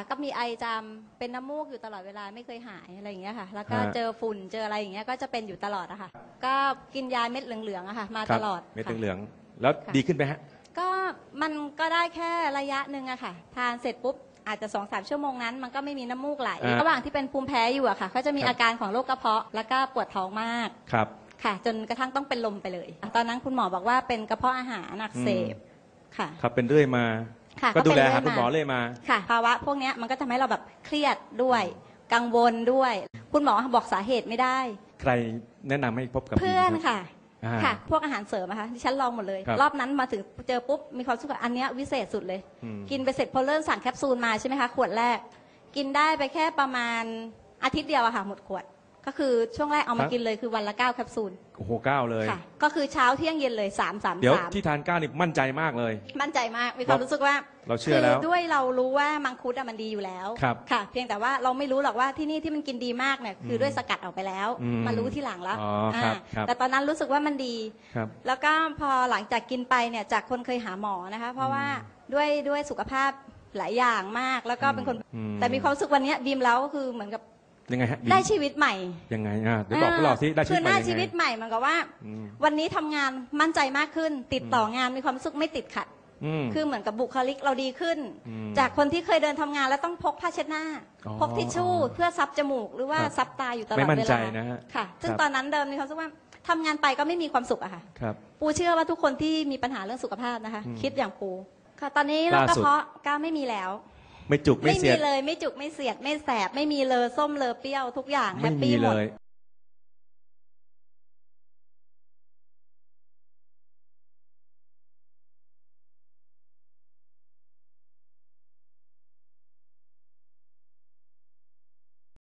ค่ะก็มีไอจามเป็นน้ำมูกอยู่ตลอดเวลาไม่เคยหายอะไรอย่างเงี้ยค่ะ แล้วก็ฮะ เจอฝุ่นเจออะไรอย่างเงี้ยก็จะเป็นอยู่ตลอดอะค่ะ ก็กินยาเม็ดเหลืองๆอะค่ะ มาครัตลอดเม็ดค่ะ เหลืองๆแล้วค่ะ ดีขึ้นไหมฮะ ก็มันก็ได้แค่ระยะหนึ่งอะค่ะ ทานเสร็จปุ๊บอาจจะสองสามชั่วโมงนั้น มันก็ไม่มีน้ำมูกไหลอ่าระหว่างที่เป็นภูมิแพ้อยู่อะค่ะก็จะมีครับ อาการของโรคกระเพาะแล้วก็ปวดท้องมากครับ ค่ะ จนกระทั่งต้องเป็นลมไปเลย ตอนนั้นคุณหมอบอกว่าเป็นกระเพาะอาหารอักเสบค่ะ ครับเป็นเรื่อยมา ค่ะก็ดูแลเป็นหาเรื่อยคุณหมอเลยมา ค่ะ ภาวะพวกเนี้ยมันก็ทำให้เราแบบเครียดด้วย กังวลด้วย คุณหมอบอกสาเหตุไม่ได้ ใครแนะนำให้พบกับเพื่อนบีมรับค่ะ อ่า ค่ะ พวกอาหารเสริมอะค่ะที่ฉันลองหมดเลย ครับรอบนั้นมาถึงเจอปุ๊บ มีความรู้สึกว่าอันเนี้ยวิเศษสุดเลย อืม กินไปเสร็จพอเริ่มสั่งแคปซูลมาใช่ไหมคะ ขวดแรก กินได้ไปแค่ประมาณอาทิตย์เดียวอะค่ะ หมดขวด ก็คือช่วงแรกเอามากินเลยคือวันละเก้าแคปซูลโอ้โหเก้าเลย ค่ะ ก็คือเช้าเที่ยงเย็นเลยสามสามเดี๋ยวสามที่ทานก้าวนี่มั่นใจมากเลย มั่นใจมากมีความรู้สึกว่าเราเชื่อแล้วคือด้วยเรารู้ว่ามังคุดอะมันดีอยู่แล้วครับค่ะ เพียงแต่ว่าเราไม่รู้หรอกว่าที่นี่ที่มันกินดีมากเนี่ยคือด้วยสกัดออกไปแล้วอืมมารู้ที่หลังแล้วอ๋อครับอ่าครับ แต่ตอนนั้นรู้สึกว่ามันดี ครับ แล้วก็พอหลังจากกินไปเนี่ยจากคนเคยหาหมอนะคะ เพราะว่าด้วยด้วยสุขภาพหลายอย่างมาก แล้วก็เป็นคน อืมแต่มีความรู้สึกวันเนี้ยบีมแล้วก็คือเหมือนกับ ยังไงฮะได้ชีวิตใหม่ยังไงอะเดี๋ยวบอกพวกเราสิได้ชีคืวิอตหใหม่น้ายังไงชีวิตใหม่เหมือนกับว่า อืม วันนี้ทำงานมั่นใจมากขึ้น ติดต่องานมีความรู้สึกไม่ติดขัด อืม คือเหมือนกับบุคลิกเราดีขึ้น อืมจากคนที่เคยเดินทำงานแล้วต้องพกผ้าเช็ดหน้า อ๋อพกทิชชู่เพื่อซับจมูกหรือว่าครับซับตาอยู่ตลอดไม่มั่นเวใจลานะฮะค่ะ ซึ่งครับ ตอนนั้นเดิมมีความรู้สึกว่าทำงานไปก็ไม่มีความสุขอะค่ะ ครับ ปูเชื่อว่าทุกคนที่มีปัญหาเรื่องสุขภาพนะคะ อืมคิดอย่างปูค่ะ ตอนนี้โรคล่ากระสุดเพาะก้าไม่มีแล้ว ไม่จุกไม่ไม่เสีมียด เลยไม่จุกไม่เสียดไม่แสบ ไม่มีเลอส้มเลอเปรี้ยวทุกอย่างแฮไม่ปมีปี้หมเลด ย